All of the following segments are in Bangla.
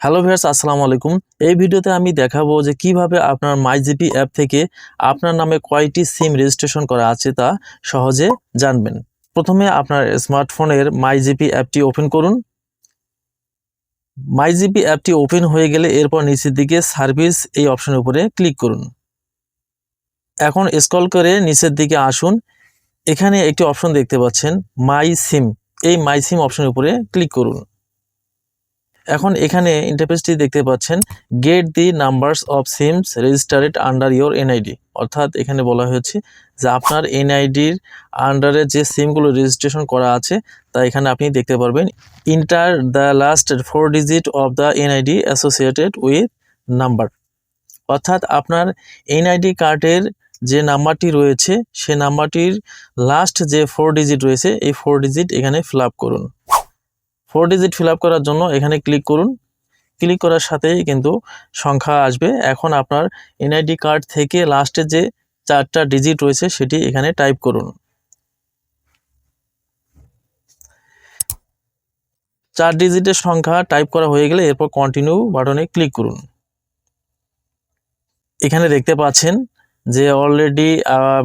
হ্যালো ভিউয়ার্স আসসালামু আলাইকুম। এই ভিডিওতে আমি দেখাবো যে কীভাবে আপনার মাইজিপি অ্যাপ থেকে আপনার নামে কয়টি সিম রেজিস্ট্রেশন করা আছে তা সহজে জানবেন। প্রথমে আপনার স্মার্টফোনের মাইজিপি অ্যাপটি ওপেন করুন। মাইজিপি অ্যাপটি ওপেন হয়ে গেলে এরপর নিচের দিকে সার্ভিস এই অপশনের উপরে ক্লিক করুন। এখন স্ক্রল করে নিচের দিকে আসুন। এখানে একটি অপশন দেখতে পাচ্ছেন মাই সিম এই মাই সিম অপশনের উপরে ক্লিক করুন। এখন এখানে ইন্টারফেসটি দেখতে পাচ্ছেন get the numbers of SIMs registered under your NID অর্থাৎ এখানে বলা হয়েছে যে আপনার এনআইডির আন্ডারে যে সিমগুলো রেজিস্ট্রেশন করা আছে, তা এখানে আপনি দেখতে পারবেন enter the last four digit of the NID associated with number অর্থাৎ আপনার এনআইডি কার্ডের যে নাম্বারটি রয়েছে, সে নাম্বারটির লাস্ট যে ফোর ডিজিট রয়েছে, এই ফোর ডিজিট এখানে ফিল করুন। ফোর ডিজিট ফিল করার জন্য এখানে ক্লিক করুন। ক্লিক করার সাথেই কিন্তু সংখ্যা আসবে। এখন আপনার এনআইডি কার্ড থেকে লাস্টে যে চারটা ডিজিট রয়েছে সেটি এখানে টাইপ করুন। চার ডিজিটের সংখ্যা টাইপ করা হয়ে গেলে এরপর কন্টিনিউ বাটনে ক্লিক করুন। এখানে দেখতে পাচ্ছেন যে অলরেডি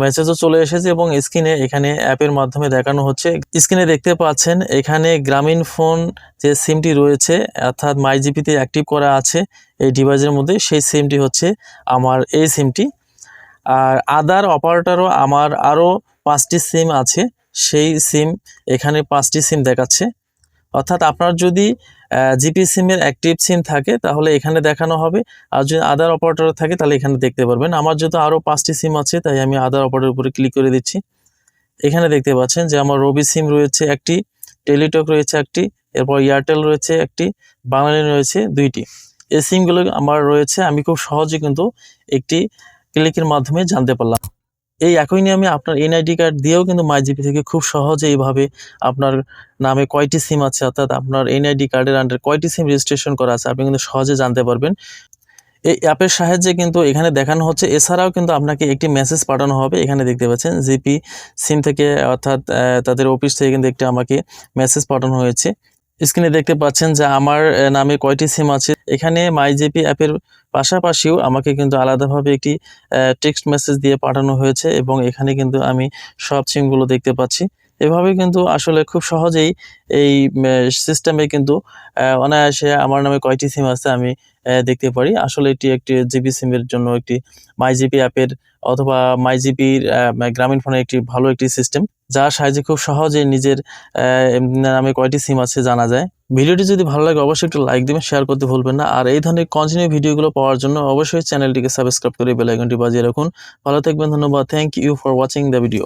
মেসেজও চলে এসেছে এবং স্ক্রিনে এখানে অ্যাপের মাধ্যমে দেখানো হচ্ছে। স্ক্রিনে দেখতে পাচ্ছেন, এখানে গ্রামীণ ফোন যে সিমটি রয়েছে, অর্থাৎ মাই জিপিতে অ্যাক্টিভ করা আছে, এই ডিভাইসের মধ্যে, সেই সিমটি হচ্ছে আমার এই সিমটি আর আদার অপারেটরও আমার আরও পাঁচটি সিম আছে, সেই সিম এখানে পাঁচটি সিম দেখাচ্ছে। অর্থাৎ আপনার যদি জিপি সিমের অ্যাক্টিভ সিম থাকে, তাহলে এখানে দেখানো হবে। আর যদি আদার অপারেটর থাকে, তাহলে এখানে দেখতে পারবেন। আমার যেহেতু আরও পাঁচটি সিম আছে, তাই আমি আদার অপারেটর উপরে ক্লিক করে দিচ্ছি। এখানে দেখতে পাচ্ছেন যে আমার রবি সিম রয়েছে একটি টেলিটক রয়েছে একটি, এরপর এয়ারটেল রয়েছে একটি বাংলালিন রয়েছে দুইটি। এই সিমগুলো আমার রয়েছে, আমি খুব সহজে কিন্তু একটি ক্লিকের মাধ্যমে জানতে পারলাম। এই একই নিয়মে আপনার এনআইডি কার্ড দিয়েও কিন্তু মাইজিপি থেকে খুব সহজে এইভাবে আপনার নামে কয়টি সিম আছে, অর্থাৎ আপনার এনআইডি কার্ডের আন্ডার কয়টি সিম রেজিস্ট্রেশন করা আছে, আপনি কিন্তু সহজে জানতে পারবেন। এই অ্যাপের সাহায্যে কিন্তু এখানে দেখানো হচ্ছে, এছাড়াও কিন্তু আপনাকে একটি মেসেজ পাঠানো হবে, এখানে দেখতে পাচ্ছেন জিপি সিম থেকে, অর্থাৎ তাদের অফিস থেকে কিন্তু একটি আমাকে মেসেজ পাঠানো হয়েছে। স্ক্রিনে দেখতে পাচ্ছেন যে আমার নামে কয়টি সিম আছে। এখানে মাইজেপি অ্যাপের পাশাপাশিও আমাকে কিন্তু আলাদাভাবে একটি টেক্সট মেসেজ দিয়ে পাঠানো হয়েছে এবং এখানে কিন্তু আমি সব সিমগুলো দেখতে পাচ্ছি। এভাবে কিন্তু আসলে খুব সহজেই এই সিস্টেমে কিন্তু অনায়াসে আমার নামে কয়টি সিম আছে আমি দেখতে পারি। আসলে এটি একটি জিবি সিমের জন্য একটি মাইজিপি অ্যাপের অথবা মাইজিপির গ্রামীণ ফোনের একটি ভালো একটি সিস্টেম যার সাহায্যে খুব সহজে নিজের নামে কয়টি সিম আছে জানা যায়। ভিডিওটি যদি ভালো লাগে অবশ্যই একটু লাইক দেবেন শেয়ার করতে ভুলবেন না। আর এই ধরনের কন্টিনিউ ভিডিওগুলো পাওয়ার জন্য অবশ্যই চ্যানেলটিকে সাবস্ক্রাইব করে বেলাইকনটি বাজিয়ে রাখুন। ভালো থাকবেন, ধন্যবাদ। Thank you for watching the video